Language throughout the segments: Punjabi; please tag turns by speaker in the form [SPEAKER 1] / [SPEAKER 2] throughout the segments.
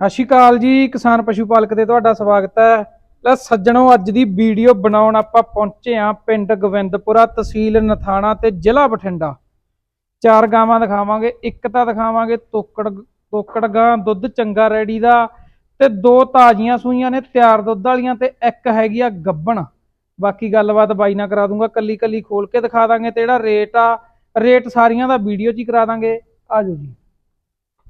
[SPEAKER 1] ਸਤਿ ਸ਼੍ਰੀ ਅਕਾਲ ਜੀ, ਕਿਸਾਨ ਪਸ਼ੂ ਪਾਲਕ ਤੇ ਤੁਹਾਡਾ ਸਵਾਗਤ ਹੈ। ਲੈ ਸੱਜਣੋ, ਅੱਜ ਦੀ ਵੀਡੀਓ ਬਣਾਉਣ ਆਪਾਂ ਪਹੁੰਚੇ ਆਂ ਪਿੰਡ ਗੋਬਿੰਦਪੁਰਾ ਤਹਿਸੀਲ ਨਥਾਣਾ ਤੇ ਜ਼ਿਲ੍ਹਾ ਬਠਿੰਡਾ। ਚਾਰ ਗਾਵਾਂ ਦਿਖਾਵਾਂਗੇ, ਇੱਕ ਤਾਂ ਦਿਖਾਵਾਂਗੇ ਤੋਕੜ ਤੋਕੜ ਗਾਂ, ਦੁੱਧ ਚੰਗਾ ਰੈਡੀ ਦਾ ਤੇ ਦੋ ਤਾਜ਼ੀਆਂ ਸੂਈਆਂ ਨੇ, ਤਿਆਰ ਦੁੱਧ ਵਾਲੀਆਂ ਤੇ ਇੱਕ ਹੈਗੀ ਆ ਗੱਬਣ। ਬਾਕੀ ਗੱਲਬਾਤ ਬਾਈ ਨਾਲ ਕਰਾ ਦੂੰਗਾ ਕੱਲੀ ਕੱਲੀ ਖੋਲ ਕੇ ਦਿਖਾ ਦਾਂਗੇ ਤੇ ਜਿਹੜਾ ਰੇਟ ਆ, ਰੇਟ ਸਾਰੀਆਂ ਦਾ ਵੀਡੀਓ 'ਚ ਹੀ ਕਰਾ ਦਾਂਗੇ। ਆਜੋ ਜੀ।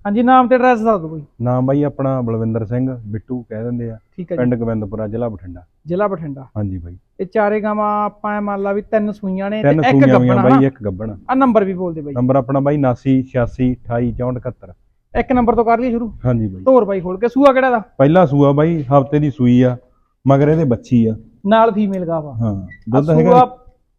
[SPEAKER 1] ਹਾਂਜੀ ਨਾਮ ਤੇ ਐਡਰੈਸ ਦੱਸ ਦਿਓ ਬਈ
[SPEAKER 2] ਨਾਮ ਬਾਈ ਆਪਣਾ ਬਲਵਿੰਦਰ ਸਿੰਘ ਬਿੱਟੂ ਕਹਿ ਦਿੰਦੇ ਆ।
[SPEAKER 1] ਠੀਕ ਹੈ ਜੀ।
[SPEAKER 2] ਪਿੰਡ ਗੋਬਿੰਦਪੁਰਾ ਜ਼ਿਲ੍ਹਾ ਬਠਿੰਡਾ।
[SPEAKER 1] ਜ਼ਿਲ੍ਹਾ ਬਠਿੰਡਾ।
[SPEAKER 2] ਹਾਂਜੀ ਬਾਈ।
[SPEAKER 1] ਇਹ ਚਾਰੇ ਗਾਵਾਂ ਆਪਾਂ ਐਂ ਮੰਨ ਲਾ ਵੀ ਤਿੰਨ ਸੂਈਆਂ ਨੇ ਤੇ
[SPEAKER 2] ਤਿੰਨ
[SPEAKER 1] ਇੱਕ
[SPEAKER 2] ਸੂਈਆਂ ਹੋਈਆਂ
[SPEAKER 1] ਗੱਬਣਾ
[SPEAKER 2] ਬਾਈ ਇੱਕ ਗੱਬਣ।
[SPEAKER 1] ਆ ਨੰਬਰ ਵੀ ਬੋਲ ਦੇ ਬਾਈ।
[SPEAKER 2] ਨੰਬਰ ਆਪਣਾ ਬਾਈ 79 86 28 64 71
[SPEAKER 1] ਇੱਕ ਨੰਬਰ ਤੋਂ ਕਰ ਲਈ ਸ਼ੁਰੂ?
[SPEAKER 2] ਹਾਂਜੀ ਬਾਈ।
[SPEAKER 1] ਧੋਰ ਬਾਈ ਖੋਲ ਕੇ। ਸੂਆ ਕਿਹੜਾ ਦਾ?
[SPEAKER 2] ਪਹਿਲਾ ਸੂਆ ਬਾਈ ਹਫ਼ਤੇ ਦੀ ਸੂਈ ਆ ਮਗਰ ਇਹਦੇ ਬੱਚੀ ਆ।
[SPEAKER 1] ਨਾਲ ਫੀਮੇਲ ਗਾਵਾ।
[SPEAKER 2] ਹਾਂ ਦੁੱਧ
[SPEAKER 1] ਸੂਆ
[SPEAKER 2] ਹੈਗਾ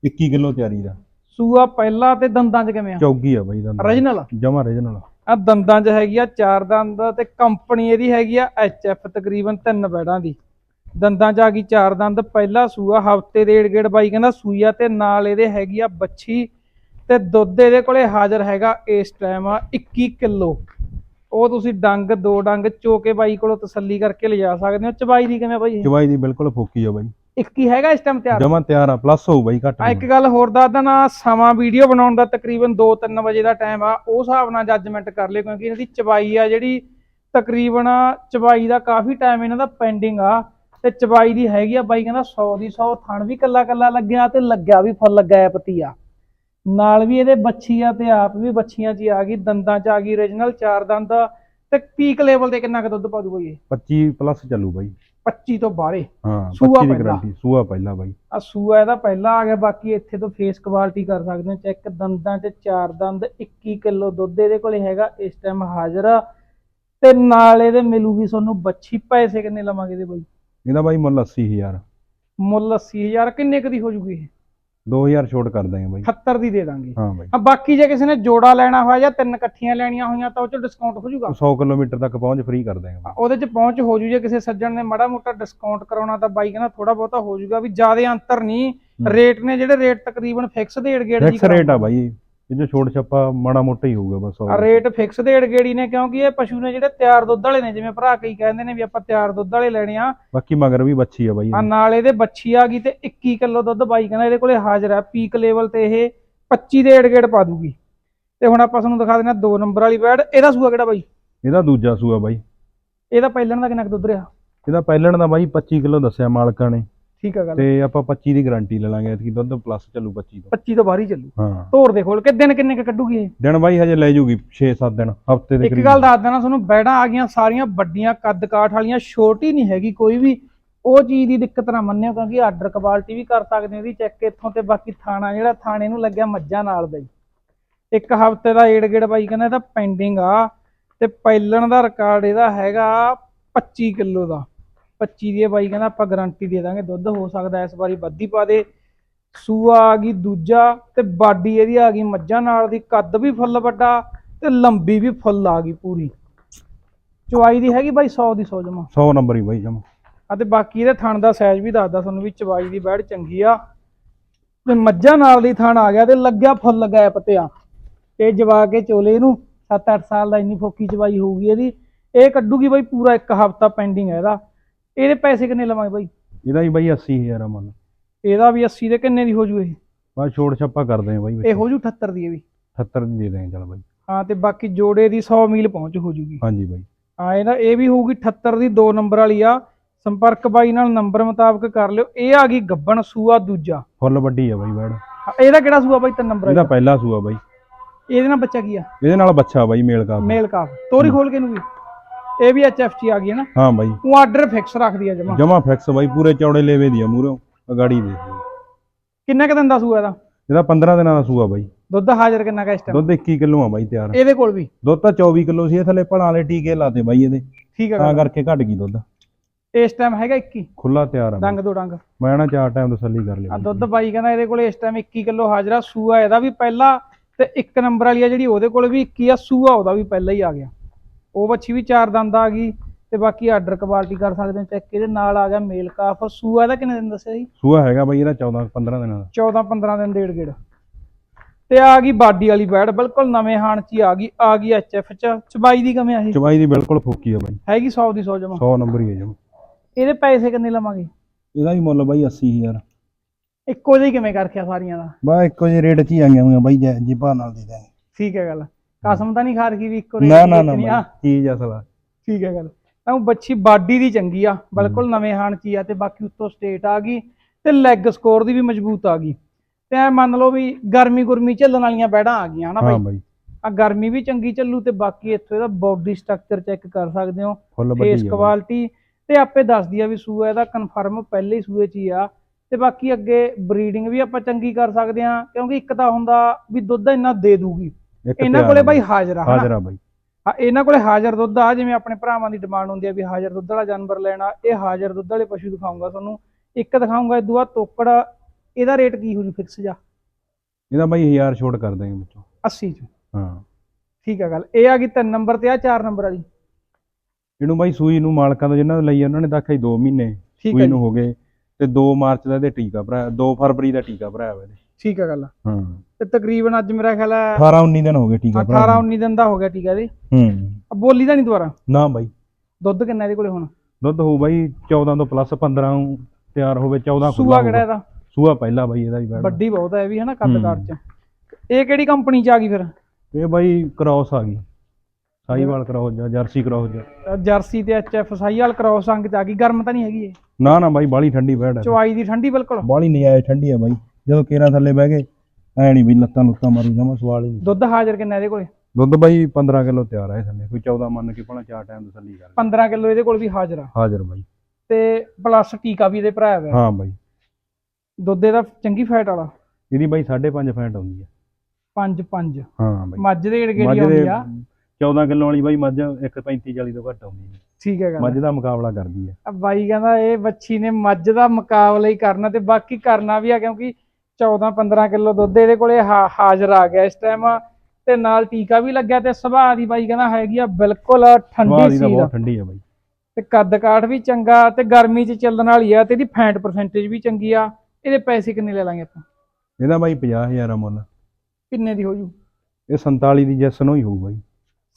[SPEAKER 2] 21 ਕਿਲੋ ਤਿਆਰੀ ਦਾ।
[SPEAKER 1] ਸੂਆ ਪਹਿਲਾ ਤੇ ਦੰਦਾਂ 'ਚ ਕਿਵੇਂ ਆ?
[SPEAKER 2] ਚੌਗੀ ਆ ਬਾਈ ਦਾ।
[SPEAKER 1] Origignal
[SPEAKER 2] ਜਮਾ ਰੀਜਨਲ
[SPEAKER 1] ਆ ਦੰਦਾਂ 'ਚ ਹੈਗੀ ਆ ਚਾਰ ਦੰਦ ਤੇ ਕੰਪਨੀ ਇਹਦੀ ਹੈਗੀ ਆ ਐਫ ਤਕਰੀਬਨ ਤਿੰਨ ਬੈੜਾਂ ਦੀ। ਦੰਦਾਂ 'ਚ ਆ ਗਈ ਚਾਰ ਦੰਦ, ਪਹਿਲਾ ਸੂਆ ਹਫ਼ਤੇ ਦੇ ਏੜ ਗੇੜ ਬਾਈ ਕਹਿੰਦਾ ਸੂਈਆ ਤੇ ਨਾਲ ਇਹਦੇ ਹੈਗੀ ਆ ਬੱਛੀ ਤੇ ਦੁੱਧ ਇਹਦੇ ਕੋਲੇ ਹਾਜ਼ਰ ਹੈਗਾ ਇਸ ਟਾਈਮ ਆ 21 ਕਿਲੋ। ਉਹ ਤੁਸੀਂ ਡੰਗ, ਦੋ ਡੰਗ ਚੋਕੇ ਬਾਈ ਕੋਲੋਂ ਤਸੱਲੀ ਕਰਕੇ ਲਿਜਾ ਸਕਦੇ ਹੋ। ਚਬਾਈ ਦੀ ਕਿਵੇਂ ਬਾਈ
[SPEAKER 2] ਚਵਾਈ ਦੀ ਬਿਲਕੁਲ ਫੋਕੀ ਆ ਬਾਈ।
[SPEAKER 1] 21 ਹੈਗਾ ਇਸ ਟਾਈਮ ਤਿਆਰ?
[SPEAKER 2] ਜਮਾ ਤਿਆਰ ਆ ਪਲੱਸ ਹੋਊ ਬਾਈ ਘੱਟ
[SPEAKER 1] ਆ ਇੱਕ ਗੱਲ ਹੋਰ ਦੱਸਦਾ ਨਾ ਸਮਾਂ ਵੀਡੀਓ ਬਣਾਉਣ ਦਾ ਤਕਰੀਬਨ 2-3 ਵਜੇ ਦਾ ਟਾਈਮ ਆ ਉਸ ਹਿਸਾਬ ਨਾਲ ਜੱਜਮੈਂਟ ਕਰ ਲਿਓ ਕਿਉਂਕਿ ਇਹਨਾਂ ਦੀ ਚਬਾਈ ਆ ਜਿਹੜੀ ਤਕਰੀਬਨ ਚਬਾਈ ਦਾ ਕਾਫੀ ਟਾਈਮ ਇਹਨਾਂ ਦਾ ਪੈਂਡਿੰਗ ਆ ਤੇ ਚਬਾਈ ਦੀ ਹੈਗੀ ਆ ਬਾਈ ਕਹਿੰਦਾ 100 ਦੀ 100 ਥਣ ਵੀ ਕੱਲਾ ਕੱਲਾ ਲੱਗਿਆ ਤੇ ਲੱਗਿਆ ਵੀ ਫੁੱਲ ਗੈਪਤੀ ਆ ਨਾਲ ਵੀ ਇਹਦੇ ਬੱਚੀ ਆ ਤੇ ਆਪ ਵੀ ਬੱਚੀਆਂ 'ਚ ਆ ਗਈ ਦੰਦਾਂ 'ਚ ਆ ਗਈ origignal ਚਾਰ ਦੰਦ ਤੇ ਪੀਕ ਲੈਵਲ ਤੇ ਕਿੰਨਾ ਕੁ ਦੁੱਧ ਪਾ ਦੂਗਾ ਇਹ?
[SPEAKER 2] 25 ਪਲੱਸ ਚੱਲੂ ਬਾਈ।
[SPEAKER 1] 25 ਤੋਂ ਬਾਹਰੇ।
[SPEAKER 2] ਹਾਂ
[SPEAKER 1] ਸੂਆ
[SPEAKER 2] 25 ਦੀ
[SPEAKER 1] ਪਹਿਲਾ।
[SPEAKER 2] ਗਾਰੰਟੀ ਸੂਆ ਪਹਿਲਾ ਬਾਈ।
[SPEAKER 1] ਆ ਸੂਆ ਇਹਦਾ ਪਹਿਲਾ ਆ ਗਿਆ ਬਾਕੀ ਇੱਥੇ ਤੋਂ ਫੇਸ ਕੁਆਲਿਟੀ ਕਰ ਸਕਦੇ ਹੋ। ਚੈੱਕ ਦੰਦਾਂ 'ਚ ਚਾਰ ਦੰਦ 21 ਕਿਲੋ ਦੁੱਧ ਇਹਦੇ ਕੋਲੇ ਹੈਗਾ। ਇਸ ਟਾਈਮ ਹਾਜ਼ਰ ਆ। ਤੇ ਨਾਲ ਇਹਦੇ ਮਿਲੂਗੀ ਤੁਹਾਨੂੰ ਬੱਚੀ ਪੈਸੇ ਕਿੰਨੇ ਲਵਾਂਗੇ ਇਹਦੇ ਬਾਈ?
[SPEAKER 2] ਇਹਦਾ ਬਾਈ ਮੁੱਲ 80000
[SPEAKER 1] ਮੁੱਲ 80000 ਕਿੰਨੇ ਕੁ ਦੀ ਹੋ ਜੂਗੀ ਇਹ?
[SPEAKER 2] 2000 ਛੋਟ ਕਰ ਦਾਂਗੇ ਬਾਈ।
[SPEAKER 1] 78 ਦੀ ਦੇ ਦਾਂਗੇ।
[SPEAKER 2] ਹਾਂ ਬਾਈ।
[SPEAKER 1] ਆ ਬਾਕੀ ਜੇ ਕਿਸੇ ਨੇ ਜੋੜਾ ਲੈਣਾ ਹੋਇਆ ਜਾਂ ਤਿੰਨ ਇਕੱਠੀਆਂ ਲੈਣੀਆਂ ਹੋਈਆਂ ਤਾਂ ਉਹ 'ਚ ਡਿਸਕਾਊਂਟ ਹੋ ਜੂਗਾ
[SPEAKER 2] 100 ਕਿਲੋਮੀਟਰ ਤੱਕ ਪਹੁੰਚ ਫ੍ਰੀ ਕਰ ਦਾਂਗੇ।
[SPEAKER 1] ਉਹਦੇ 'ਚ ਪਹੁੰਚ ਹੋ ਜੂ ਜੇ ਕਿਸੇ ਸੱਜਣ ਨੇ ਮਾੜਾ ਮੋਟਾ ਡਿਸਕਾਊਂਟ ਕਰਾਉਣਾ ਤਾਂ ਬਾਈ ਕਹਿੰਦਾ ਥੋੜਾ ਬਹੁਤਾ ਹੋ ਜੂਗਾ ਵੀ ਜ਼ਿਆਦਾ ਅੰਤਰ ਨਹੀਂ। ਰੇਟ ਨੇ ਜਿਹੜੇ ਰੇਟ ਤਕਰੀਬਨ ਫਿਕਸ ਦੇ ਗੇੜ ਜੀ
[SPEAKER 2] ਫਿਕਸ ਰੇਟ ਆ ਬਾਈ। ਇਹ ਜੋ ਛੋਟ ਛੱਪਾ ਮਾੜਾ ਮੋਟਾ ਹੀ ਹੋਊਗਾ ਬਸ
[SPEAKER 1] ਆ ਰੇਟ ਫਿਕਸ ਦੇ ਗੇੜੀ ਨੇ ਕਿਉਂਕਿ ਇਹ ਪਸ਼ੂ ਨੇ ਜਿਹੜੇ ਤਿਆਰ ਦੁੱਧ ਵਾਲੇ ਨੇ ਜਿਵੇਂ ਭਰਾ ਕਈ ਕਹਿੰਦੇ ਨੇ ਵੀ ਆਪਾਂ ਤਿਆਰ ਦੁੱਧ ਵਾਲੇ ਲੈਣੇ ਆ।
[SPEAKER 2] ਬਾਕੀ ਮਗਰ ਵੀ ਬੱਚੀ ਆ ਬਾਈ
[SPEAKER 1] ਆ ਨਾਲ ਇਹਦੇ ਬੱਚੀ ਆ ਗਈ ਤੇ 21 ਕਿਲੋ ਦੁੱਧ ਬਾਈ ਕਹਿੰਦਾ ਇਹਦੇ ਕੋਲੇ ਹਾਜ਼ਰ ਆ ਪੀਕ ਲੈਵਲ ਤੇ ਇਹ 25 ਦੇ ਏੜ ਗੇੜ ਪਾ ਦੂਗੀ। ਤੇ ਹੁਣ ਆਪਾਂ ਤੁਹਾਨੂੰ ਦਿਖਾ ਦੇਣਾ ਦੋ ਨੰਬਰ ਵਾਲੀ ਬੈਡ ਇਹਦਾ ਸੂਆ ਕਿਹੜਾ ਬਾਈ?
[SPEAKER 2] ਇਹਦਾ ਦੂਜਾ ਸੂਆ ਬਾਈ।
[SPEAKER 1] ਇਹਦਾ ਪਹਿਲਣ ਦਾ ਕਿੰਨਾ ਕੁ ਦੁੱਧ ਰਿਹਾ?
[SPEAKER 2] ਇਹਦਾ ਪਹਿਲਣ ਦਾ ਬਾਈ 25 ਕਿਲੋ ਦੱਸਿਆ ਮਾਲਕਾਂ ਨੇ।
[SPEAKER 1] ਠੀਕ ਆ ਗੱਲ।
[SPEAKER 2] ਤੇ ਆਪਾਂ 25 ਦੀ ਗਾਰੰਟੀ ਲੈ ਲਾਂਗੇ ਐਤਕੀ ਦੁੱਧ ਪਲੱਸ ਚੱਲੂ 25 ਤੋਂ।
[SPEAKER 1] 25 ਤੋਂ ਬਾਹਰ ਹੀ ਚੱਲੂ।
[SPEAKER 2] ਹਾਂ।
[SPEAKER 1] ਤੋਰ ਦੇ ਖੋਲ ਕੇ ਦਿਨ ਕਿੰਨੇ ਕ ਕੱਢੂਗੀ ਇਹ?
[SPEAKER 2] ਦਿਨ ਬਾਈ ਹਜੇ ਲੈ ਜੂਗੀ 6-7 ਦਿਨ ਹਫ਼ਤੇ ਦੇ
[SPEAKER 1] ਇੱਕ ਗੱਲ ਦੱਸ ਦੇਣਾ ਤੁਹਾਨੂੰ ਬੈੜਾਂ ਆ ਗਈਆਂ ਸਾਰੀਆਂ ਵੱਡੀਆਂ ਕੱਦ ਕਾਠ ਵਾਲੀਆਂ ਛੋਟੀ ਨਹੀਂ ਹੈਗੀ ਕੋਈ ਵੀ। ਉਹ ਚੀਜ਼ ਦੀ ਦਿੱਕਤ ਨਾ ਮੰਨਿਓ ਕਿਉਂਕਿ ਆਰਡਰ ਕੁਆਲਿਟੀ ਵੀ ਕਰ ਸਕਦੇ ਹੋ ਇਹਦੀ ਚੈੱਕ ਇੱਥੋਂ ਤੇ ਬਾਕੀ ਥਾਣਾ ਜਿਹੜਾ ਥਾਣੇ ਨੂੰ ਲੱਗਿਆ ਮੱਝਾਂ ਨਾਲ ਦਾ ਹੀ। ਇੱਕ ਹਫ਼ਤੇ ਦਾ ਏੜ ਗੇੜ ਬਾਈ ਕਹਿੰਦਾ ਇਹਦਾ ਪੈਂਡਿੰਗ ਆ ਤੇ ਪੈਲਣ ਦਾ ਰਿਕਾਰਡ ਇਹਦਾ ਹੈਗਾ 25 ਕਿਲੋ ਦਾ। 25 ਦੀ ਬਾਈ ਕਹਿੰਦਾ ਆਪਾਂ ਗਾਰੰਟੀ ਦੇ ਦਾਂਗੇ ਦੁੱਧ ਹੋ ਸਕਦਾ ਇਸ ਵਾਰੀ ਵੱਧੀ ਪਾ ਦੇ। ਸੂਆ ਆ ਗਈ ਦੂਜਾ ਤੇ ਬਾਡੀ ਇਹਦੀ ਆ ਗਈ ਮੱਝਾਂ ਨਾਲ ਦੀ ਕੱਦ ਵੀ ਫੁੱਲ ਵੱਡਾ ਤੇ ਲੰਬੀ ਵੀ ਫੁੱਲ ਆ ਗਈ ਪੂਰੀ। ਚਵਾਈ ਦੀ ਹੈਗੀ ਬਾਈ 100 ਦੀ 100 ਜਮਾ।
[SPEAKER 2] 100 ਨੰਬਰ ਹੀ ਬਾਈ ਜਮਾ।
[SPEAKER 1] ਅਤੇ ਬਾਕੀ ਇਹਦੇ ਥਣ ਦਾ ਸਾਈਜ਼ ਵੀ ਦੱਸਦਾ ਤੁਹਾਨੂੰ ਵੀ ਚਵਾਈ ਦੀ ਬੈੜ ਚੰਗੀ ਆ। ਤੇ ਮੱਝਾਂ ਨਾਲ ਦੀ ਥਣ ਆ ਗਿਆ ਤੇ ਲੱਗਿਆ ਫੁੱਲ ਗੈਪ ਤੇ ਆ। ਇਹ ਜਵਾ ਕੇ ਚੋਲੇ ਇਹਨੂੰ 7-8 ਸਾਲ ਦਾ ਇੰਨੀ ਫੋਕੀ ਚਵਾਈ ਹੋਊਗੀ ਇਹਦੀ। ਇਹ ਕੱਢੂਗੀ ਬਾਈ ਪੂਰਾ ਇੱਕ ਹਫਤਾ ਪੈਂਡਿੰਗ ਹੈ ਇਹਦਾ। ਇਹਦੇ ਪੈਸੇ ਕਿੰਨੇ ਲਵਾਂਗੇ ਬਾਈ?
[SPEAKER 2] ਇਹਦਾ ਹੀ ਬਾਈ 80000 ਆ ਮੁੱਲ
[SPEAKER 1] ਇਹਦਾ ਵੀ 80 ਦੇ ਕਿੰਨੇ ਦੀ ਹੋ ਜੂ ਇਹ?
[SPEAKER 2] ਬਸ ਛੋਟ ਛੱਪਾ ਕਰਦੇ ਆ ਬਾਈ
[SPEAKER 1] ਇਹ। ਹੋ ਜੂ 78 ਦੀ ਇਹ ਵੀ?
[SPEAKER 2] 78 ਦੀ ਦੇ ਦਾਂਗੇ ਚੱਲ ਬਾਈ।
[SPEAKER 1] ਹਾਂ ਤੇ ਬਾਕੀ ਜੋੜੇ ਦੀ 100 ਮੀਲ ਪਹੁੰਚ ਹੋ ਜੂਗੀ।
[SPEAKER 2] ਹਾਂਜੀ ਬਾਈ।
[SPEAKER 1] ਹਾਂ ਇਹਦਾ ਇਹ ਵੀ ਹੋਊਗੀ 78 ਦੀ 2 ਨੰਬਰ ਵਾਲੀ ਆ। ਸੰਪਰਕ ਬਾਈ ਨਾਲ ਨੰਬਰ ਮੁਤਾਬਕ ਕਰ ਲਿਓ। ਇਹ ਆ ਗਈ ਗੱਬਣ ਸੂਆ ਦੂਜਾ।
[SPEAKER 2] ਫੁੱਲ ਵੱਡੀ ਆ ਬਾਈ ਬੈੜ।
[SPEAKER 1] ਹਾਂ, ਇਹਦਾ ਕਿਹੜਾ ਸੂਆ ਬਾਈ? ਤਿੰਨ ਨੰਬਰ
[SPEAKER 2] ਇਹਦਾ
[SPEAKER 1] ਵਾਲਾ।
[SPEAKER 2] ਪਹਿਲਾ ਸੂਆ ਬਾਈ।
[SPEAKER 1] ਇਹਦੇ ਨਾਲ ਬੱਚਾ ਕੀ ਆ?
[SPEAKER 2] ਇਹਦੇ ਨਾਲ ਬੱਚਾ ਬਾਈ ਮੇਲ ਕਾ
[SPEAKER 1] ਮੇਲ ਕਾਫ। ਤੋਰੀ ਖੋਲ ਕੇ ਨੂੰ ਵੀ। ਇਹ ਵੀ ਐਚਐਫਟੀ ਆ ਗਈ ਹੈ ਨਾ?
[SPEAKER 2] ਹਾਂ ਬਾਈ।
[SPEAKER 1] ਉਹ ਆਰਡਰ ਫਿਕਸ ਰੱਖਦੀ ਆ ਜਮਾ।
[SPEAKER 2] ਜਮਾ ਫਿਕਸ ਬਾਈ ਪੂਰੇ ਚੌੜੇ ਲੇਵੇ ਦੀ ਆ ਮੂਰੋਂ ਅਗਾੜੀ ਦੇ।
[SPEAKER 1] ਕਿੰਨਾ ਕੁ ਦਿਨ ਦਾ ਸੂਆ ਇਹਦਾ?
[SPEAKER 2] ਇਹਦਾ 15 ਦਿਨਾਂ ਦਾ ਸੂਆ ਬਾਈ।
[SPEAKER 1] ਦੁੱਧ ਹਾਜ਼ਰ ਕਿੰਨਾ ਕਾ ਇਸ ਟਾਈਮ
[SPEAKER 2] ਦੁੱਧ 21 ਕਿਲੋ ਆ ਬਾਈ ਤਿਆਰ।
[SPEAKER 1] ਇਹਦੇ ਕੋਲ ਵੀ?
[SPEAKER 2] ਦੁੱਧ ਤਾਂ 24 ਕਿਲੋ ਸੀ ਇਹ ਥੱਲੇ ਭਲਾਂ ਵਾਲੇ ਟੀਕੇ ਲਾਤੇ ਬਾਈ ਇਹਦੇ।
[SPEAKER 1] ਠੀਕ ਆ
[SPEAKER 2] ਤਾਂ। ਕਰਕੇ ਘਟ ਗਈ ਦੁੱਧ।
[SPEAKER 1] ਇਸ ਟਾਈਮ ਹੈਗਾ 21
[SPEAKER 2] ਖੁੱਲਾ ਤਿਆਰ ਆ।
[SPEAKER 1] ਡੰਗ ਦੋ ਡੰਗ।
[SPEAKER 2] ਮੈਂ ਨਾ ਚਾਰ ਟਾਈਮ ਤਸੱਲੀ ਕਰ ਲਿਆ।
[SPEAKER 1] ਆ ਦੁੱਧ ਬਾਈ ਕਹਿੰਦਾ ਇਹਦੇ ਕੋਲ ਇਸ ਟਾਈਮ 21 ਕਿਲੋ ਹਾਜ਼ਰਾ ਸੂਆ ਇਹਦਾ ਵੀ ਪਹਿਲਾ ਤੇ ਇੱਕ ਨੰਬਰ ਵਾਲੀ ਆ ਜਿਹੜੀ ਉਹਦੇ ਕੋਲ ਵੀ 21 ਆ ਸੂਆ ਉਹਦਾ ਵੀ ਪਹਿਲਾਂ ਹੀ ਆ ਗਿਆ। ਉਹ ਬੱਚੀ ਵੀ ਚਾਰ ਦੰਦ ਆ ਗਈ ਤੇ ਬਾਕੀ ਆਰਡਰ ਕੁਆਲਿਟੀ ਕਰ ਸਕਦੇ ਹੋ ਚੈੱਕ ਇਹਦੇ ਨਾਲ ਆ ਗਿਆ ਮੇਲ ਕਾਫ। ਸੂਆ ਇਹਦਾ ਕਿੰਨੇ ਦਿਨ ਦੱਸਿਆ ਜੀ?
[SPEAKER 2] ਸੂਆ ਹੈਗਾ ਬਾਈ ਇਹਦਾ 14 15 ਦਿਨਾਂ ਦਾ।
[SPEAKER 1] 14 15 ਦਿਨ ਡੇਢ ਗੇੜ। ਤੇ ਆ ਗਈ ਬਾਡੀ ਵਾਲੀ ਬੈੜ ਬਿਲਕੁਲ ਨਵੇਂ ਹਾਣ ਚ ਆ ਗਈ ਆ ਗਈ ਐਚਐਫ ਚ। ਚਬਾਈ ਦੀ ਕਿਵੇਂ ਆ ਇਹ?
[SPEAKER 2] ਚਵਾਈ ਦੀ ਬਿਲਕੁਲ ਫੋਕੀ ਆ ਬਾਈ।
[SPEAKER 1] ਹੈਗੀ 100 ਦੀ 100 ਜਮਾ।
[SPEAKER 2] 100 ਨੰਬਰ ਹੀ ਹੈ ਜਮ।
[SPEAKER 1] ਇਹਦੇ ਪੈਸੇ ਕਿੰਨੇ ਲਵਾਂਗੇ?
[SPEAKER 2] ਇਹਦਾ ਵੀ ਮੁੱਲ ਬਾਈ 80000
[SPEAKER 1] ਇੱਕੋ ਜਿਹਾ ਹੀ ਕਿਵੇਂ ਕਰਖਿਆ ਸਾਰੀਆਂ ਦਾ?
[SPEAKER 2] ਬਾ ਇੱਕੋ ਜਿਹੇ ਰੇਟ 'ਚ ਹੀ ਆਈਆਂ ਹੋਈਆਂ ਬਾਈ ਜੇ ਜੇ ਭਾਅ ਨਾਲ ਦੇ ਦਾਂਗੇ
[SPEAKER 1] ਠੀਕ ਹੈ ਗੱਲ। ਕਸਮ ਤਾਂ ਨਹੀਂ ਖਾਰ ਗਈ ਵੀ ਇੱਕੋ
[SPEAKER 2] ਨਾ ਨਾ ਨਾ
[SPEAKER 1] ਆ।
[SPEAKER 2] ਬਾਈ ਚੀਜ਼ ਅਸਲਾ
[SPEAKER 1] ਠੀਕ ਹੈ ਗੱਲ। ਤਾਂ ਬੱਚੀ ਬਾਡੀ ਦੀ ਚੰਗੀ ਆ ਬਿਲਕੁਲ ਨਵੇਂ ਹਾਣ ਚ ਹੀ ਆ ਤੇ ਬਾਕੀ ਉੱਤੋਂ ਸਟੇਟ ਆ ਗਈ ਤੇ ਲੈਗ ਸਕੋਰ ਦੀ ਵੀ ਮਜ਼ਬੂਤ ਆ ਗਈ। ਤੇ ਐ ਮੰਨ ਲਓ ਵੀ ਗਰਮੀ ਗੁਰਮੀ ਝੱਲਣ ਵਾਲੀਆਂ ਬੈੜਾਂ ਆ ਗਈਆਂ ਹਨਾ
[SPEAKER 2] ਹਾਂ
[SPEAKER 1] ਬਾਈ?
[SPEAKER 2] ਬਾਈ।
[SPEAKER 1] ਆ ਗਰਮੀ ਵੀ ਚੰਗੀ ਚੱਲੂ ਤੇ ਬਾਕੀ ਇੱਥੋਂ ਇਹਦਾ ਬਾਡੀ ਸਟਰਕਚਰ ਚੈੱਕ ਕਰ ਸਕਦੇ ਹੋ
[SPEAKER 2] ਫੁੱਲ
[SPEAKER 1] ਫੇਸ
[SPEAKER 2] ਵੱਡੀ ਆ ਬਾਈ।
[SPEAKER 1] ਕੁਆਲਿਟੀ ਤੇ ਆਪੇ ਦੱਸਦੀ ਆ ਵੀ ਸੂਆ ਇਹਦਾ ਕਨਫਰਮ ਪਹਿਲੇ ਹੀ ਸੂਏ ਚ ਹੀ ਆ। ਤੇ ਬਾਕੀ ਅੱਗੇ ਬਰੀਡਿੰਗ ਵੀ ਆਪਾਂ ਚੰਗੀ ਕਰ ਸਕਦੇ ਆ ਕਿਉਂਕਿ ਇੱਕ ਤਾਂ ਹੁੰਦਾ ਵੀ ਦੁੱਧ ਇੰਨਾ ਦੇ ਦੂਗੀ।
[SPEAKER 2] ਇੱਕ
[SPEAKER 1] ਇਹਨਾਂ ਕੋਲੇ ਬਾਈ ਹਾਜ਼ਰ ਆ ਹਨਾ?
[SPEAKER 2] ਹਾਜ਼ਰ ਆ ਬਾਈ।
[SPEAKER 1] ਹਾਂ ਇਹਨਾਂ ਕੋਲੇ ਹਾਜ਼ਰ ਦੁੱਧ ਆ ਜਿਵੇਂ ਆਪਣੇ ਭਰਾਵਾਂ ਦੀ ਡਿਮਾਂਡ ਹੁੰਦੀ ਆ ਵੀ ਹਾਜ਼ਰ ਦੁੱਧ ਵਾਲਾ ਜਾਨਵਰ ਲੈਣਾ ਇਹ ਹਾਜ਼ਰ ਦੁੱਧ ਵਾਲੇ ਪਸ਼ੂ ਦਿਖਾਉਂਗਾ ਤੁਹਾਨੂੰ। ਇੱਕ ਦਿਖਾਉਂਗਾ ਇਦੋਂ ਬਾਅਦ ਤੋਕੜ ਇਹਦਾ ਰੇਟ ਕੀ ਹੋ ਜੂ ਫਿਕਸ ਜਾ
[SPEAKER 2] ਇਹਦਾ ਬਾਈ 1000 ਛੋਟ ਕਰ ਦਾਂਗੇ ਵਿੱਚੋਂ।
[SPEAKER 1] 80 ਚ।
[SPEAKER 2] ਹਾਂ।
[SPEAKER 1] ਠੀਕ ਆ ਗੱਲ। ਇਹ ਆ ਗਈ 3 ਨੰਬਰ ਤੇ ਆ 4 ਨੰਬਰ ਵਾਲੀ।
[SPEAKER 2] ਇਹਨੂੰ ਬਾਈ ਸੂਈ ਨੂੰ ਮਾਲਕਾਂ ਤੋਂ ਜਿਨ੍ਹਾਂ ਤੋਂ ਲਈ ਉਹਨਾਂ ਨੇ ਤਾਂ ਆਖਿਆ 2 ਮਹੀਨੇ ਸੂਈ
[SPEAKER 1] ਹੈ
[SPEAKER 2] ਨੂੰ ਹੋ ਗਏ ਤੇ 2 ਮਾਰਚ ਦਾ ਇਹਦੇ ਟੀਕਾ ਭਰਾ 2 ਫਰਵਰੀ ਦਾ ਟੀਕਾ ਭਰਾਇਆ ਇਹਦੇ।
[SPEAKER 1] ਠੀਕ ਆ ਗੱਲ।
[SPEAKER 2] ਹਾਂ।
[SPEAKER 1] ਤੇ ਤਕਰੀਬਨ ਅੱਜ ਮੇਰਾ ਖਿਆਲ ਹੈ
[SPEAKER 2] 18 19 ਦਿਨ ਹੋ ਗਏ ਟੀਕਾ
[SPEAKER 1] 18
[SPEAKER 2] ਭਰਾ।
[SPEAKER 1] 19 ਦਿਨ ਦਾ ਹੋ ਗਿਆ ਠੀਕ ਹੈ ਜੀ।
[SPEAKER 2] ਹੂੰ।
[SPEAKER 1] ਆ ਬੋਲੀ ਦਾ ਨਹੀਂ ਦੁਬਾਰਾ?
[SPEAKER 2] ਨਾ ਬਾਈ।
[SPEAKER 1] ਦੁੱਧ ਕਿੰਨਾ ਇਹਦੇ ਕੋਲੇ ਹੁਣ?
[SPEAKER 2] ਦੁੱਧ ਹੋਊ ਬਾਈ 14 ਤੋਂ ਪਲੱਸ 15 ਤਿਆਰ ਹੋਵੇ 14
[SPEAKER 1] ਸੂਆ ਕਿਹੜਾ ਇਹਦਾ?
[SPEAKER 2] ਸੂਆ ਪਹਿਲਾ ਬਾਈ ਇਹਦਾ ਵੀ ਬੈਠਾ
[SPEAKER 1] ਵੱਡੀ ਬਹੁਤ ਹੈ ਇਹ ਵੀ ਹੈ ਨਾ ਕੱਦ
[SPEAKER 2] ਹੂੰ।
[SPEAKER 1] ਕਾਠ ਚ। ਇਹ ਕਿਹੜੀ ਕੰਪਨੀ ਚ ਆ ਗਈ ਫਿਰ?
[SPEAKER 2] ਇਹ ਬਾਈ ਕ੍ਰਾਸ ਆ ਗਈ। ਸਾਈਵਾਲ ਕ੍ਰਾਸ ਜਾਂ ਜਰਸੀ ਕ੍ਰਾਸ ਜਾਂ।
[SPEAKER 1] ਜਰਸੀ ਤੇ ਐਚਐਫ ਸਾਈ ਵਾਲ ਕ੍ਰੋਸ ਅੰਗ ਚ ਆ ਗਈ। ਗਰਮ ਤਾਂ ਨਹੀਂ ਹੈਗੀ ਇਹ?
[SPEAKER 2] ਨਾ ਨਾ ਬਾਈ ਬਾਲੀ ਠੰਡੀ ਹੈ
[SPEAKER 1] ਚਵਾਈ ਦੀ ਠੰਡੀ ਬਿਲਕੁਲ?
[SPEAKER 2] ਬਾਲੀ ਨਹੀਂ ਆਏ ਠੰਡੀ ਆ ਬਾਈ। ਜਦੋਂ ਕੇਰਾ ਥੱਲੇ ਬਹਿ ਗਏ ਐ ਨਹੀਂ ਵੀ ਲੱਤਾਂ ਲੁੱਤਾਂ ਮਾਰੂ ਜਾਵਾਂ ਸਵਾਲ ਹੀ ਨਹੀਂ
[SPEAKER 1] ਦੁੱਧ ਹਾਜ਼ਰ ਕਿੰਨਾ ਇਹਦੇ ਕੋਲੇ?
[SPEAKER 2] ਦੁੱਧ ਬਾਈ 15 ਕਿਲੋ ਤਿਆਰ ਹੈ ਥੱਲੇ ਕੋਈ 14 ਮੰਨ ਕੇ ਭਲਾ ਚਾਰ ਟਾਈਮ ਤਸੱਲੀ ਕਰ
[SPEAKER 1] 15 ਕਿਲੋ ਇਹਦੇ ਕੋਲ ਵੀ ਹਾਜ਼ਰ ਆ।
[SPEAKER 2] ਹਾਜ਼ਰ ਬਾਈ।
[SPEAKER 1] ਤੇ ਪਲੱਸ ਟੀਕਾ ਵੀ ਇਹਦੇ ਭਰਾਇਆ ਹੋਇਆ
[SPEAKER 2] ਹਾਂ ਬਾਈ।
[SPEAKER 1] ਦੁੱਧ ਇਹਦਾ ਚੰਗੀ ਫੈਟ ਵਾਲਾ?
[SPEAKER 2] ਇਹਦੀ ਬਾਈ 5.5 ਫੈਂਟ ਆਉਂਦੀ ਹੈ
[SPEAKER 1] 5 5
[SPEAKER 2] ਹਾਂ ਬਾਈ।
[SPEAKER 1] ਮੱਝ ਦੇ ਗੇੜੀ
[SPEAKER 2] ਦੇ
[SPEAKER 1] ਆਉਂਦੀ ਆ?
[SPEAKER 2] 14 ਕਿਲੋ ਵਾਲੀ ਬਾਈ ਮੱਝ 1.35 40 ਤੋਂ ਘੱਟ ਆਉਂਦੀ ਹੈ
[SPEAKER 1] ਠੀਕ ਹੈ ਗੱਲ।
[SPEAKER 2] ਮੱਝ ਦਾ ਮੁਕਾਬਲਾ ਕਰਦੀ ਹੈ
[SPEAKER 1] ਆ ਬਾਈ ਕਹਿੰਦਾ ਇਹ ਬੱਚੀ ਨੇ ਮੱਝ ਦਾ ਮੁਕਾਬਲਾ ਹੀ ਕਰਨਾ ਤੇ ਬਾਕੀ ਕਰਨਾ ਵੀ ਆ ਕਿਉਂਕਿ 14 15 ਕਿਲੋ ਦੁੱਧ ਇਹਦੇ ਕੋਲੇ ਹਾਜ਼ਰ ਆ ਗਿਆ ਇਸ ਟਾਈਮ ਤੇ ਨਾਲ ਟੀਕਾ ਵੀ ਲੱਗਿਆ ਤੇ ਸੁਭਾਅ ਦੀ ਬਾਈ ਕਹਿੰਦਾ ਹੈਗੀ ਆ ਬਿਲਕੁਲ ਠੰਡੀ
[SPEAKER 2] ਦੀ
[SPEAKER 1] ਸੀਲ
[SPEAKER 2] ਬਹੁਤ ਠੰਡੀ ਹੈ ਬਾਈ।
[SPEAKER 1] ਤੇ ਕੱਦ ਕਾਠ ਵੀ ਚੰਗਾ ਤੇ ਗਰਮੀ 'ਚ ਚੱਲਣ ਵਾਲੀ ਆ ਤੇ ਇਹਦੀ ਫੈਟ ਪਰਸੈਂਟੇਜ ਵੀ ਚੰਗੀ ਆ ਇਹਦੇ ਪੈਸੇ ਕਿੰਨੇ ਲੈ ਲਾਂਗੇ ਆਪਾਂ?
[SPEAKER 2] ਇਹਦਾ ਬਾਈ 50000 ਆ ਮੁੱਲ।
[SPEAKER 1] ਕਿੰਨੇ ਦੀ ਹੋ ਜੂ
[SPEAKER 2] ਇਹ 47 ਦੀ ਜੈਸਨ ਹੋਈ ਹੋਊ ਬਾਈ।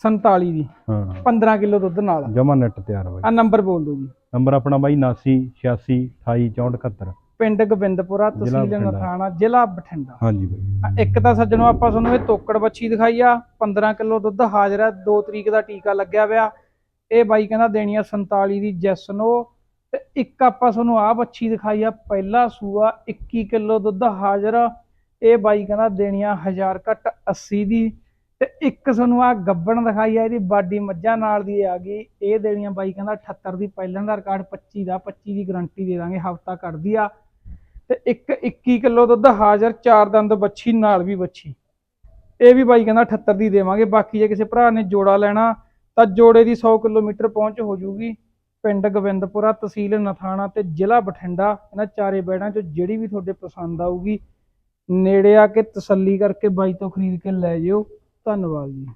[SPEAKER 1] 47 ਦੀ।
[SPEAKER 2] ਹਾਂ।
[SPEAKER 1] 15 ਕਿਲੋ ਦੁੱਧ ਨਾਲ।
[SPEAKER 2] ਜਮਾ ਨੈਟ ਤਿਆਰ ਬਾਈ।
[SPEAKER 1] ਆ ਨੰਬਰ ਬੋਲ ਦਿਓ ਜੀ।
[SPEAKER 2] ਨੰਬਰ ਆਪਣਾ ਬਾਈ 79 86 28 64 71
[SPEAKER 1] ਪਿੰਡ ਗੋਬਿੰਦਪੁਰਾ ਤਹਿਸੀਲ
[SPEAKER 2] ਬਠਿੰਡਾ।
[SPEAKER 1] ਨਥਾਣਾ ਜ਼ਿਲ੍ਹਾ ਬਠਿੰਡਾ।
[SPEAKER 2] ਹਾਂਜੀ ਬਾਈ
[SPEAKER 1] ਇੱਕ ਤਾਂ ਸੱਜਣੋ ਆਪਾਂ ਤੁਹਾਨੂੰ ਇਹ ਤੋਕੜ ਬੱਚੀ ਦਿਖਾਈ ਆ 15 ਕਿਲੋ ਦੁੱਧ ਹਾਜ਼ਰ ਆ 2 ਤਰੀਕ ਦਾ ਟੀਕਾ ਲੱਗਿਆ ਹੋਇਆ ਇਹ ਬਾਈ ਕਹਿੰਦਾ ਦੇਣੀ ਆ 47 ਦੀ ਜੈਸਨੋ ਤੇ ਇੱਕ ਆਪਾਂ ਤੁਹਾਨੂੰ ਆ ਬੱਚੀ ਦਿਖਾਈ ਆ ਪਹਿਲਾ ਸੂਆ 21 ਕਿਲੋ ਦੁੱਧ ਹਾਜ਼ਰ। ਇਹ ਬਾਈ ਕਹਿੰਦਾ ਦੇਣੀ ਆ 1000 ਘੱਟ 80 ਦੀ। ਤੇ ਇੱਕ ਤੁਹਾਨੂੰ ਆ ਗੱਬਣ ਦਿਖਾਈ ਆ ਇਹਦੀ ਬਾਡੀ ਮੱਝਾਂ ਨਾਲ ਦੀ ਆ ਗਈ। ਇਹ ਦੇਣੀ ਆ ਬਾਈ ਕਹਿੰਦਾ 78 ਦੀ ਪਹਿਲਾਂ ਦਾ ਰਿਕਾਰਡ 25 ਦਾ 25 ਦੀ ਗਾਰੰਟੀ ਦੇ ਦਾਂਗੇ ਹਫਤਾ ਕੱਢਦੀ ਆ। ਤੇ ਇੱਕ 21 ਕਿਲੋ ਦੁੱਧ, ਹਾਜ਼ਰ ਚਾਰ ਦੰਦ ਬੱਛੀ, ਨਾਲ ਵੀ ਬੱਛੀ। ਇਹ ਵੀ ਬਾਈ ਕਹਿੰਦਾ 78 ਦੀ ਦੇਵਾਂਗੇ, ਬਾਕੀ ਜੇ ਕਿਸੇ ਭਰਾ ਨੇ ਜੋੜਾ ਲੈਣਾ, ਤਾਂ ਜੋੜੇ ਦੀ 100 ਕਿਲੋਮੀਟਰ ਪਹੁੰਚ ਹੋ ਜੂਗੀ। ਪਿੰਡ ਗੋਬਿੰਦਪੁਰਾ, ਤਹਿਸੀਲ ਨਥਾਣਾ ਤੇ ਜ਼ਿਲ੍ਹਾ ਬਠਿੰਡਾ, ਇਹਨਾਂ ਚਾਰੇ ਬੈੜਾਂ ਚੋਂ ਜਿਹੜੀ ਵੀ ਤੁਹਾਡੇ ਪਸੰਦ ਆਊਗੀ, ਨੇੜੇ ਆ ਕੇ ਤਸੱਲੀ ਕਰਕੇ ਬਾਈ ਤੋਂ ਖਰੀਦ ਕੇ ਲੈ ਜਿਓ। ਧੰਨਵਾਦ ਜੀ।